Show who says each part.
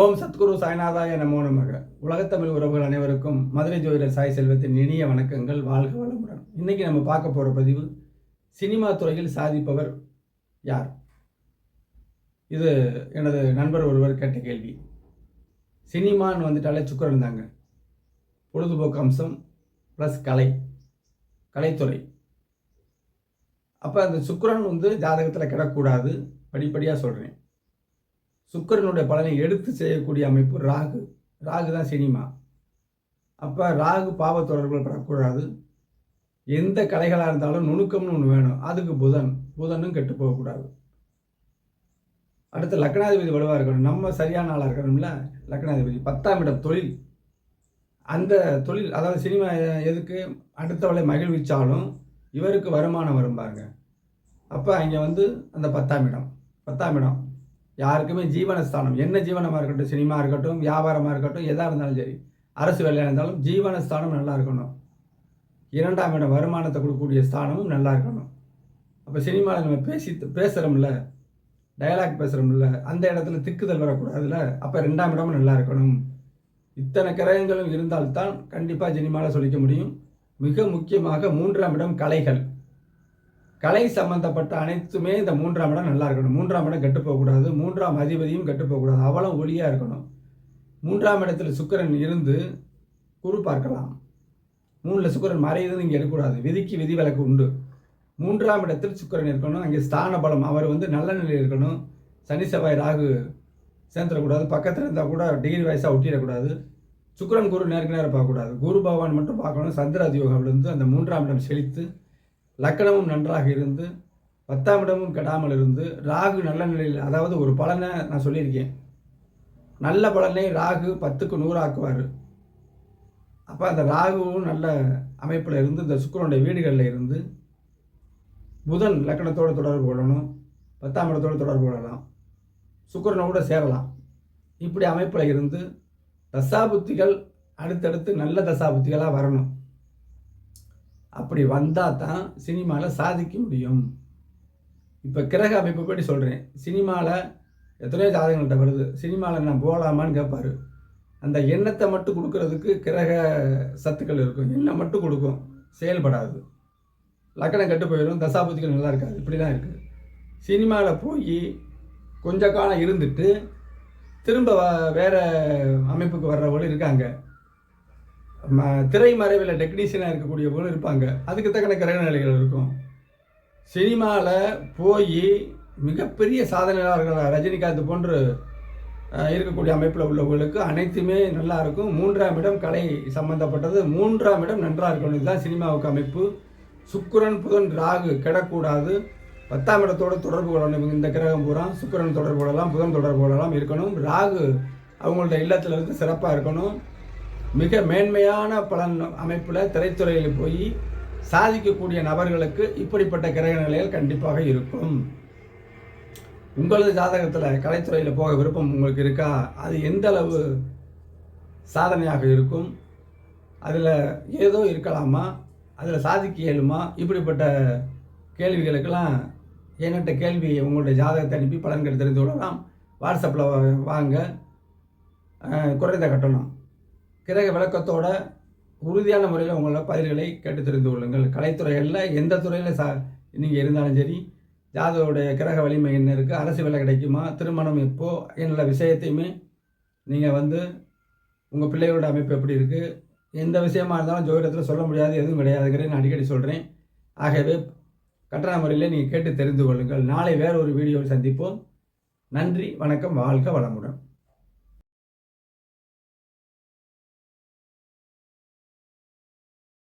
Speaker 1: ஓம் சத்குரு சாய்நாதாய நமோ நமக. உலகத்தமிழ் உறவுகள் அனைவருக்கும் மதுரை ஜோதிடர் சாய் செல்வத்தின் இனிய வணக்கங்கள். வாழ்க வளமுடன். இன்னைக்கு நம்ம பார்க்க போகிற பதிவு சினிமா துறையில் சாதிப்பவர் யார்? இது எனது நண்பர் ஒருவர் கேட்ட கேள்வி. சினிமான்னு வந்துட்டாலே சுக்கரன் தாங்க. பொழுதுபோக்கு அம்சம் ப்ளஸ் கலை கலைத்துறை. அப்போ அந்த சுக்கரன் வந்து ஜாதகத்தில் கிடக்கூடாது படிப்படியாக சொல்கிறேன் சுக்கிரனுடைய பலனை எடுத்து செய்யக்கூடிய அமைப்பு ராகு. ராகு தான் சினிமா. அப்போ ராகு பாவ தொடர்புகள் படக்கூடாது. எந்த கலைகளாக இருந்தாலும் நுணுக்கம்னு ஒன்று வேணும். அதுக்கு புதன். புதனும் கெட்டு போகக்கூடாது. அடுத்து லக்னாதிபதி வலுவாக இருக்கணும். நம்ம சரியான ஆளாக இருக்கணும்ல? லக்னாதிபதி. பத்தாம் இடம் தொழில். அந்த தொழில் அதாவது சினிமா எதுக்கு? அடுத்தவளை மகிழ்விச்சாலும் இவருக்கு வருமானம் வரும் பாருங்க. அப்போ அங்கே வந்து அந்த பத்தாம் இடம். பத்தாம் இடம். யாருக்குமே ஜீவனஸ்தானம். என்ன ஜீவனமாக இருக்கட்டும் சினிமா இருக்கட்டும் வியாபாரமாக இருக்கட்டும் எதாக இருந்தாலும் சரி அரசு வேலையாக இருந்தாலும் ஜீவனஸ்தானம் நல்லா இருக்கணும். இரண்டாம் இடம் வருமானத்தை கொடுக்கக்கூடிய ஸ்தானமும் நல்லா இருக்கணும். அப்போ சினிமாவில் நம்ம பேசி பேசுகிறோம்ல டயலாக் பேசுகிறோம்ல அந்த இடத்துல திக்குதல் வரக்கூடாதுல்ல? அப்போ ரெண்டாம் இடமும் நல்லா இருக்கணும். இத்தனை கிரகங்களும் இருந்தால்தான் கண்டிப்பாக சினிமாவில் சொல்லிக்க முடியும். மிக முக்கியமாக மூன்றாம் இடம் கலைகள். கலை சம்பந்தப்பட்ட அனைத்துமே இந்த மூன்றாம் இடம் நல்லா இருக்கணும். மூன்றாம் இடம் கெட்டு போகக்கூடாது. மூன்றாம் அதிபதியும் கெட்டு போகக்கூடாது. அவளும் ஒளியாக இருக்கணும். மூன்றாம் இடத்துல சுக்கிரன் இருந்து குரு பார்க்கலாம். மூணில் சுக்கிரன் மறையுதுன்னு இங்கே இருக்கக்கூடாது விதிக்கு விதி விலக்கு உண்டு. மூன்றாம் இடத்தில் சுக்கிரன் இருக்கணும். அங்கே ஸ்தான பலம். அவர் வந்து நல்ல நிலையில் இருக்கணும். சனி செவ்வாய் ராகு சேர்ந்துடக்கூடாது. பக்கத்தில் இருந்தால் கூட டிகிரி வயசாக ஒட்டிடக்கூடாது. சுக்கிரன் குரு நேருக்கு நேரம் பார்க்கக்கூடாது குரு பகவான் மட்டும் பார்க்கணும். சந்திர யோகாவிலிருந்து அந்த மூன்றாம் இடம் செழித்து லக்கணமும் நன்றாக இருந்து பத்தாம் இடமும் கெடாமல் இருந்து ராகு நல்ல நிலையில் அதாவது ஒரு பலனை நான் சொல்லியிருக்கேன். நல்ல பலனை ராகு பத்துக்கு நூறாக்குவார் அப்போ அந்த ராகுவும் நல்ல அமைப்பில் இருந்து இந்த சுக்கரனுடைய வீடுகளில் இருந்து புதன் லக்கணத்தோடு தொடர்பு கொள்ளணும் பத்தாம் இடத்தோடு தொடர்பு கொள்ளலாம் கூட சேரலாம். இப்படி அமைப்பில் இருந்து தசாபுத்திகள் அடுத்தடுத்து நல்ல தசாபுத்திகளாக வரணும். அப்படி வந்தால் தான் சினிமாவில் சாதிக்க முடியும். இப்போ கிரக அமைப்பு பற்றி சொல்கிறேன் சினிமாவில் எத்தனையோ ஜாதகங்கள்கிட்ட வருது. சினிமாவில் நான் போகலாமான்னு கேட்பார் அந்த எண்ணத்தை மட்டும் கொடுக்கறதுக்கு கிரக சத்துக்கள் இருக்கும். எண்ணம் மட்டும் கொடுக்கும். செயல்படாது. லக்கணம் கெட்டு போயிடும். தசாபுத்திகள் நல்லா இருக்காது. இப்படி தான் இருக்குது சினிமாவில் போய் கொஞ்ச காலம் இருந்துட்டு திரும்ப வ- வேற அமைப்புக்கு வர்றவங்களும் இருக்காங்க. திரைமறைவில் டெக்னீஷியனாக இருக்கக்கூடியவங்களும் இருப்பாங்க. அதுக்கு தக்கன கிரக நிலைகள் இருக்கும். சினிமாவில் போய் மிகப்பெரிய சாதனையாளர்கள் ரஜினிகாந்த் போன்று இருக்கக்கூடிய அமைப்பில் உள்ளவர்களுக்கு அனைத்துமே நல்லா இருக்கும். மூன்றாம் இடம் கலை சம்பந்தப்பட்டது. மூன்றாம் இடம் நன்றாக இருக்கணும் இதுதான் சினிமாவுக்கு அமைப்பு. சுக்கரன் புதன் ராகு கெடக்கூடாது. பத்தாம் இடத்தோட தொடர்பு கொள்ளணும். இந்த கிரகம் பூரா சுக்கரன் தொடர்பு கொள்ளலாம் புதன் தொடர்பு கொள்ளலாம் இருக்கணும். ராகு அவங்களோட இல்லத்தில் இருந்து சிறப்பாக இருக்கணும். மிக மேன்மையான பலன் அமைப்பில் திரைத்துறையில் போய் சாதிக்கக்கூடிய நபர்களுக்கு இப்படிப்பட்ட கிரக நிலைகள் கண்டிப்பாக இருக்கும். உங்களது ஜாதகத்தில் கலைத்துறையில் போக விருப்பம் உங்களுக்கு இருக்கா? அது எந்த அளவு சாதனையாக இருக்கும்? அதில் ஏதோ இருக்கலாமா? அதில் சாதிக்க இயலுமா? இப்படிப்பட்ட கேள்விகளுக்கெல்லாம் என்கிட்ட கேள்வி உங்களுடைய ஜாதகத்தை அனுப்பி பலன்கள் தெரிந்து கொள்ளலாம். வாட்ஸ்அப்பில் வாங்க. குறைந்த கட்டணம். கிரக விளக்கத்தோட உறுதியான முறையில் உங்களோட பதில்களை கேட்டு தெரிந்து கொள்ளுங்கள். கலைத்துறைகளில் எந்த துறையில் சா நீங்கள் இருந்தாலும் சரி ஜாதகருடைய கிரக வலிமை என்ன இருக்குது அரசு வேலை கிடைக்குமா திருமணம் எப்போ என்னுள்ள விஷயத்தையுமே நீங்கள் வந்து உங்கள் பிள்ளைகளோட அமைப்பு எப்படி இருக்குது எந்த விஷயமா இருந்தாலும் ஜோதிடத்தில் சொல்ல முடியாது எதுவும் கிடையாதுங்கிறத நான் அடிக்கடி சொல்கிறேன் ஆகவே கட்டண முறையில் நீங்கள் கேட்டு தெரிந்து கொள்ளுங்கள். நாளை வேற ஒரு வீடியோவில் சந்திப்போம். நன்றி வணக்கம் வாழ்க வளமுடன்.